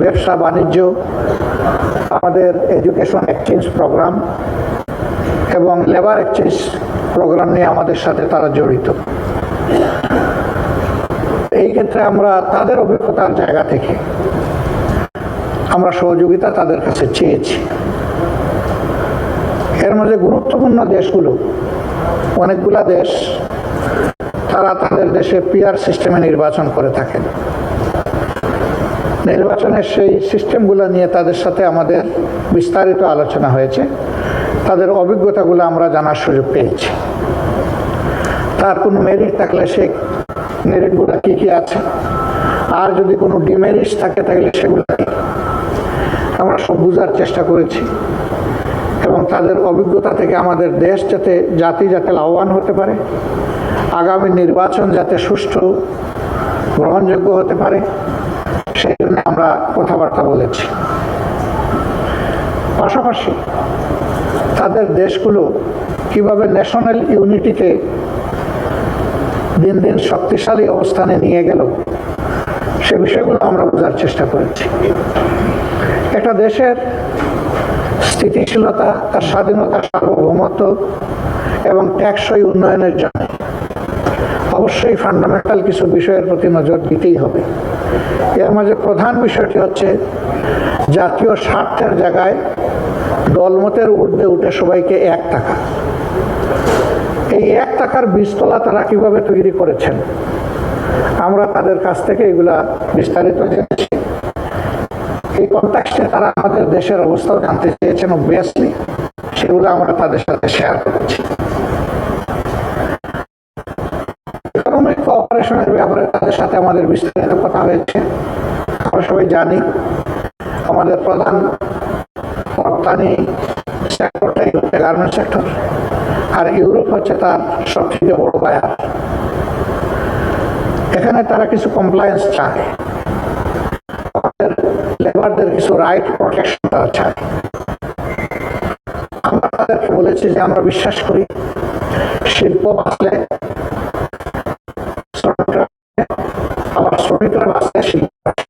ব্যবসা বাণিজ্য, আমাদের এডুকেশন এক্সচেঞ্জ প্রোগ্রাম এবং লেবার এক্সচেঞ্জ প্রোগ্রাম নিয়ে আমাদের সাথে তারা জড়িত। এই ক্ষেত্রে আমরা তাদের অভিজ্ঞতার জায়গা থেকে আমরা সহযোগিতা তাদের কাছে চেয়েছি। এর মধ্যে গুরুত্বপূর্ণ দেশগুলো, অনেকগুলা দেশ, তারা তাদের দেশে পিআর সিস্টেমে নির্বাচন করে থাকেন। নির্বাচনের সেই সিস্টেমগুলো নিয়ে তাদের সাথে আমাদের বিস্তারিত আলোচনা হয়েছে। তাদের অভিজ্ঞতাগুলো আমরা জানার সুযোগ পেয়েছি। তার কোনো মেরিট থাকলে সে মেরিটগুলো কী কী আছে? আর যদি কোনো ডিমেরিটস থাকে তাহলে সেগুলো আমরা সব বোঝার চেষ্টা করেছি। এবং তাদের অভিজ্ঞতা থেকে আমাদের দেশ যাতে, জাতি যাতে লাভবান হতে পারে, আগামী নির্বাচন যাতে সুষ্ঠু, গ্রহণযোগ্য হতে পারে সেই জন্য আমরা কথাবার্তা বলেছি। পাশাপাশি তাদের দেশগুলো কীভাবে ন্যাশনাল ইউনিটিকে দিন দিন শক্তিশালী অবস্থানে নিয়ে গেল, সে বিষয়গুলো আমরা বোঝার চেষ্টা করেছি। একটা দেশের স্থিতিশীলতা, তার স্বাধীনতা, সার্বভৌমত্ব এবং টেকসই উন্নয়নের জন্য অবশ্যই ফান্ডামেন্টাল কিছু বিষয়ের প্রতি নজর দিতেই হবে। এর মাঝে প্রধান বিষয়টি হচ্ছে জাতীয় স্বার্থের জায়গায় দলমতের ঊর্ধ্বে উঠে সবাইকে এক টাকা। এই এক টাকার বীজতলা তারা কীভাবে তৈরি করেছেন? আমরা তাদের কাছ থেকে এগুলা বিস্তারিত জেনেছি। এই কন্ট্যাক্সে তারা আমাদের দেশের অবস্থাও জানতে চেয়েছেন অবভিয়াসলি সেগুলো আমরা তাদের সাথে শেয়ার করেছি। ইকোনমিক কোঅপারেশনের ব্যাপারে তাদের সাথে আমাদের বিস্তারিত কথা হয়েছে। আমরা সবাই জানি আমাদের প্রধান রপ্তানি সেক্টরটাই হচ্ছে গার্মেন্ট সেক্টর আর ইউরোপ হচ্ছে তার সবথেকে বড় বায়ার এখানে তারা কিছু কমপ্লায়েন্স চায়। আমাদের লেবারদের কিছু রাইট প্রোটেকশন তারা চায়। আমরা তাদেরকে বলেছি যে আমরা বিশ্বাস করি শিল্প বাঁচলে শ্রমিকরা আবার শ্রমিকরা বাঁচলে শিল্প বাঁচে।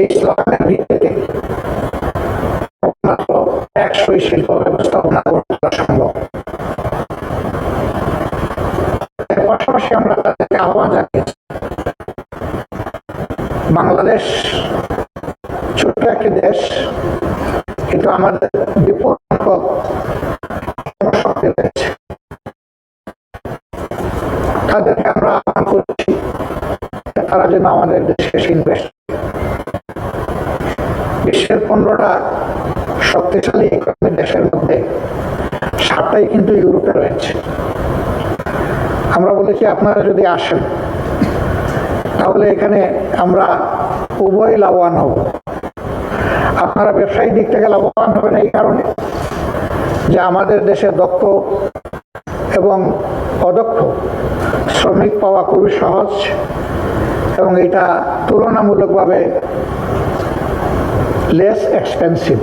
এই স্লোগানের ভিত্তিতে একমাত্র একশোই শিল্প ব্যবস্থাপনা করতে সম্ভব। পাশাপাশি আমরা তাদেরকে আহ্বান জানিয়েছি। বাংলাদেশ ছোট্ট একটি দেশ, কিন্তু আমাদের বিপুল তাদেরকে আমরা আহ্বান করছি তারা যেন আমাদের দেশে ইনভেস্ট বিশ্বের পনেরোটা শক্তিশালী ইকোনমি দেশের মধ্যে সাতটাই কিন্তু ইউরোপে রয়েছে। আমরা বলেছি, আপনারা যদি আসেন, তাহলে এখানে আমরা উভয় লাভবান হব। আপনারা ব্যবসায়িক দিক থেকে লাভবান হবেন এই কারণে যে আমাদের দেশে দক্ষ এবং অদক্ষ শ্রমিক পাওয়া খুবই সহজ এবং এটা তুলনামূলকভাবে লেস এক্সপেন্সিভ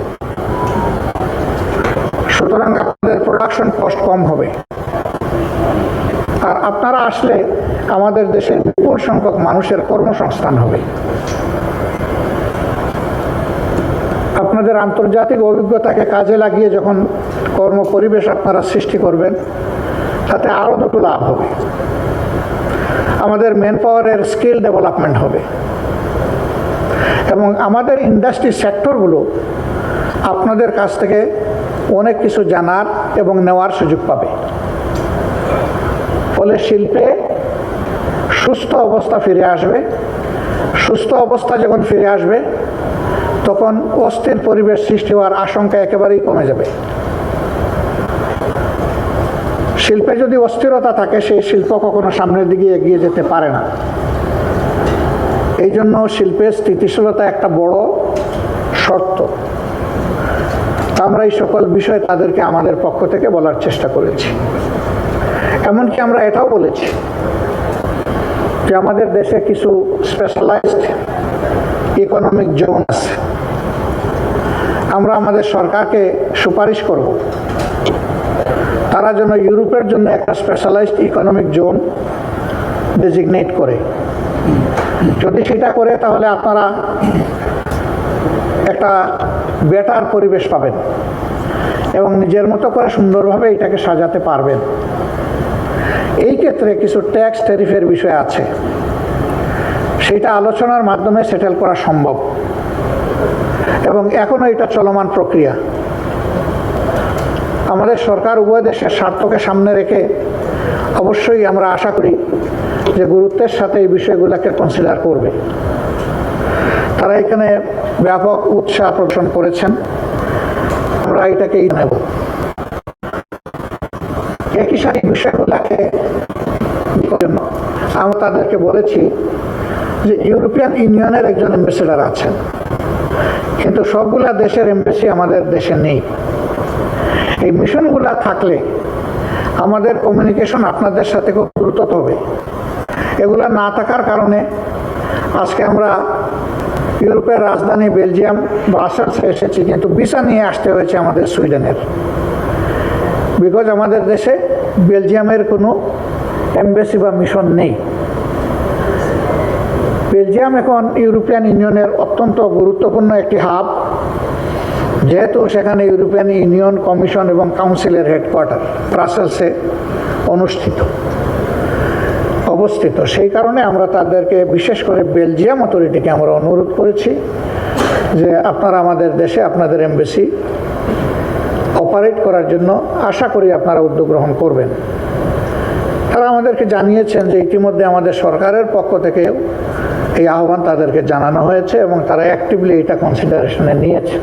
সুতরাং আপনাদের প্রোডাকশন কস্ট কম হবে। আর আপনারা আসলে আমাদের দেশের বিপুল সংখ্যক মানুষের কর্মসংস্থান হবে। আপনাদের আন্তর্জাতিক অভিজ্ঞতাকে কাজে লাগিয়ে যখন কর্ম পরিবেশ আপনারা সৃষ্টি করবেন, তাতে আরও দুটো লাভ হবে। আমাদের ম্যান পাওয়ারের স্কিল ডেভেলপমেন্ট হবে। এবং আমাদের ইন্ডাস্ট্রি সেক্টরগুলো আপনাদের কাছ থেকে অনেক কিছু জানার এবং নেওয়ার সুযোগ পাবে। ফলে শিল্পে সুস্থ অবস্থা ফিরে আসবে। সুস্থ অবস্থা যখন ফিরে আসবে, তখন অস্থির পরিবেশ সৃষ্টি হওয়ার আশঙ্কা একেবারেই কমে যাবে। শিল্পে যদি অস্থিরতা থাকে, সেই শিল্প কখনো সামনের দিকে এগিয়ে যেতে পারে না। এই জন্য শিল্পের স্থিতিশীলতা একটা বড় শর্ত। আমরা এই সকল বিষয় তাদেরকে আমাদের পক্ষ থেকে বলার চেষ্টা করেছি। এমনকি আমরা এটাও বলেছি যে আমাদের দেশে কিছু স্পেশালাইজড ইকোনমিক জোন আছে। আমরা আমাদের সরকারকে সুপারিশ করব। তারা যেন ইউরোপের জন্য একটা স্পেশালাইজড ইকোনমিক জোন ডেজিগনেট করে। যদি সেটা করে তাহলে আপনারা একটা বেটার পরিবেশ পাবেন এবং নিজের মতো করে সুন্দরভাবে এটাকে সাজাতে পারবেন। এই ক্ষেত্রে কিছু ট্যাক্স ট্যারিফের বিষয় আছে। সেটা আলোচনার মাধ্যমে সেটেল করা সম্ভব। এবং এখনও এটা চলমান প্রক্রিয়া। আমাদের সরকার উভয় দেশের স্বার্থকে সামনে রেখে অবশ্যই আমরা আশা করি যে গুরুত্বের সাথে এই বিষয়গুলোকে কনসিডার করবে। তারা এখানে ব্যাপক উৎসাহ প্রদর্শন করেছেন। আমরা এটাকেই নেব একই সাথে আমরা তাদেরকে বলেছি যে ইউরোপিয়ান ইউনিয়নের একজন অ্যাম্বাসেডার আছেন। কিন্তু সবগুলা দেশের এমবেসি আমাদের দেশে নেই। এই মিশনগুলা থাকলে আমাদের কমিউনিকেশন আপনাদের সাথে খুব দ্রুত হবে। এগুলা না থাকার কারণে আজকে আমরা ইউরোপের রাজধানী বেলজিয়াম ব্রাসেলসে এসেছি, কিন্তু ভিসা নিয়ে আসতে হয়েছে আমাদের সুইডেনের। বিকজ আমাদের দেশে বেলজিয়ামের কোনো এমবেসি বা মিশন নেই। বেলজিয়াম এখন ইউরোপিয়ান ইউনিয়নের অত্যন্ত গুরুত্বপূর্ণ একটি হাব, যেহেতু সেখানে ইউরোপিয়ান ইউনিয়ন কমিশন এবং কাউন্সিলের হেডকোয়ার্টার, ব্রাসেলসে অনুষ্ঠিত। অবস্থিত। সেই কারণে আমরা তাদেরকে বিশেষ করে বেলজিয়াম অথরিটিকে আমরা অনুরোধ করেছি যে আপনারা আমাদের দেশে আপনাদের এমবেসি অপারেট করার জন্য আশা করি আপনারা উদ্যোগ গ্রহণ করবেন। তারা আমাদেরকে জানিয়েছেন যে ইতিমধ্যে আমাদের সরকারের পক্ষ থেকেও এই আহ্বান তাদেরকে জানানো হয়েছে এবং তারা অ্যাক্টিভলি এটা কনসিডারেশনে নিয়েছে।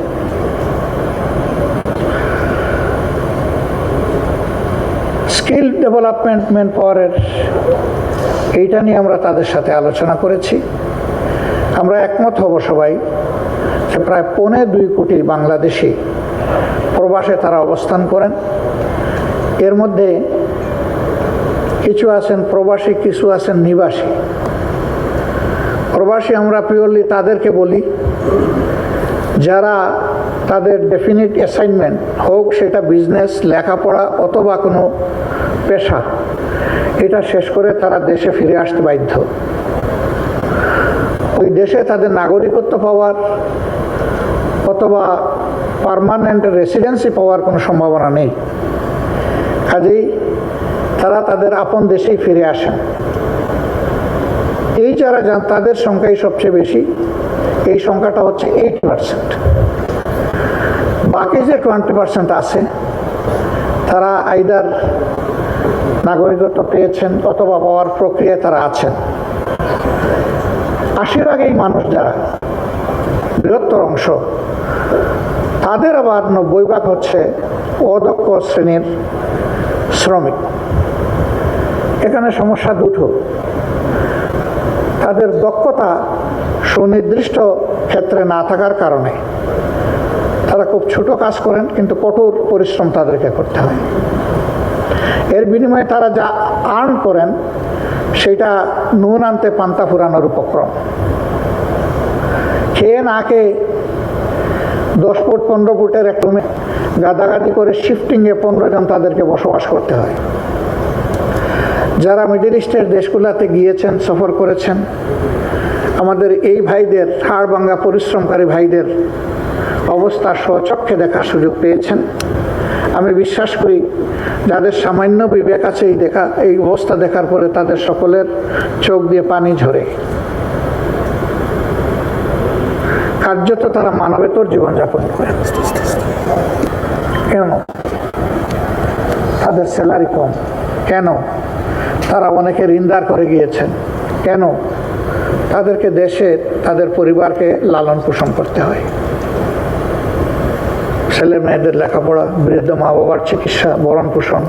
স্কিল ডেভেলপমেন্ট ম্যান পাওয়ারের এইটা নিয়ে আমরা তাদের সাথে আলোচনা করেছি। আমরা একমত হব সবাই যে প্রায় পৌনে দুই কোটি বাংলাদেশি প্রবাসে তারা অবস্থান করেন। এর মধ্যে কিছু আছেন প্রবাসী, কিছু আছেন নিবাসী। প্রবাসী আমরা পিওরলি তাদেরকে বলি, যারা তাদের ডেফিনিট অ্যাসাইনমেন্ট হোক, সেটা বিজনেস, লেখাপড়া অথবা কোনো পেশা এটা শেষ করে তারা দেশে ফিরে আসতে বাধ্য। ওই দেশে তাদের নাগরিকত্ব পাওয়ার অথবা পারমানেন্ট রেসিডেন্সি পাওয়ার কোনো সম্ভাবনা নেই। কাজেই তারা তাদের আপন দেশেই ফিরে আসেন। এই যারা যান, তাদের সংখ্যাই সবচেয়ে বেশি। এই সংখ্যাটা হচ্ছে এইট পার্সেন্ট বাকি যে টোয়েন্টি পার্সেন্ট আছে, তারা আইদার নাগরিকত্ব পেয়েছেন অথবা পাওয়ার প্রক্রিয়ায় তারা আছেন। আশির আগেই মানুষ যারা বৃহত্তর অংশ, তাদের আবার নব্বই ভাগ হচ্ছে অদক্ষ শ্রেণির শ্রমিক। এখানে সমস্যা দুটো। তাদের দক্ষতা সুনির্দিষ্ট ক্ষেত্রে না থাকার কারণে তারা খুব ছোট কাজ করেন, কিন্তু কঠোর পরিশ্রম তাদেরকে করতে হয়। এর বিনিময়ে তারা যা আর্ন করেন, সেটা নুন আনতে পান্তা ফুরানোর উপক্রম। খেয়ে না খেয়ে দশ ফুট, পনেরো ফুটের এক রুমে গাদাগাদি করে শিফটিংয়ে পনেরো জন তাদেরকে বসবাস করতে হয়। যারা মিডিল ইস্টের দেশগুলোতে গিয়েছেন, সফর করেছেন, আমাদের এই ভাইদের, হাড় ভাঙ্গা পরিশ্রমকারী ভাইদের অবস্থা স্বচক্ষে দেখার সুযোগ পেয়েছেন। আমি বিশ্বাস করি যাদের সামান্য বিবেক আছে এই দেখা, এই অবস্থা দেখার পরে তাদের সকলের চোখ দিয়ে পানি ঝরে। কার্যত তারা মানবেতর জীবনযাপন করে। কেন? তাদের স্যালারি কম। কেন? তারা অনেকে ঋণদার করে গিয়েছেন। কেন? তাদেরকে দেশে, তাদের পরিবারকে লালন পোষণ করতে হয়। ছেলে মেয়েদের লেখাপড়া, বৃদ্ধ মা বাবার চিকিৎসা, ভরণ পোষণ।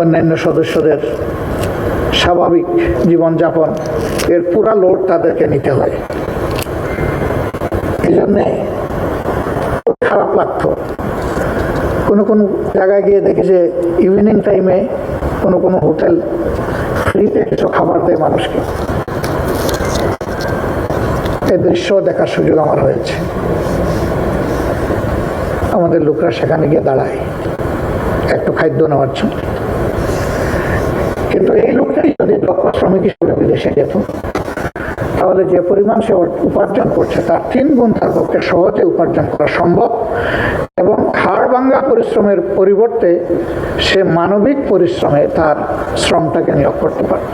অন্যান্য সদস্যদের স্বাভাবিক জীবনযাপন, এর পুরা লোড তাদেরকে নিতে হয়। এই জন্যে খারাপ লাগতো। কোনো কোনো জায়গায় গিয়ে দেখি যে ইভিনিং টাইমে কোনো কোনো হোটেল ফ্রিতে কিছু খাবার দেয় মানুষকে। এই দৃশ্য দেখার সুযোগ আমার হয়েছে। আমাদের লোকরা সেখানে গিয়ে দাঁড়ায়, একটু খাদ্য নেওয়ার জন্য। কিন্তু এই লোকটাই যদি দক্ষ শ্রমিক হিসেবে বিদেশে যেত, তাহলে যে পরিমাণ সে উপার্জন করছে, তার তিন গুণ তার পক্ষে সহজে উপার্জন করা সম্ভব এবং হাড় ভাঙ্গা পরিশ্রমের পরিবর্তে সে মানবিক পরিশ্রমে তার শ্রমটাকে নিয়োগ করতে পারত।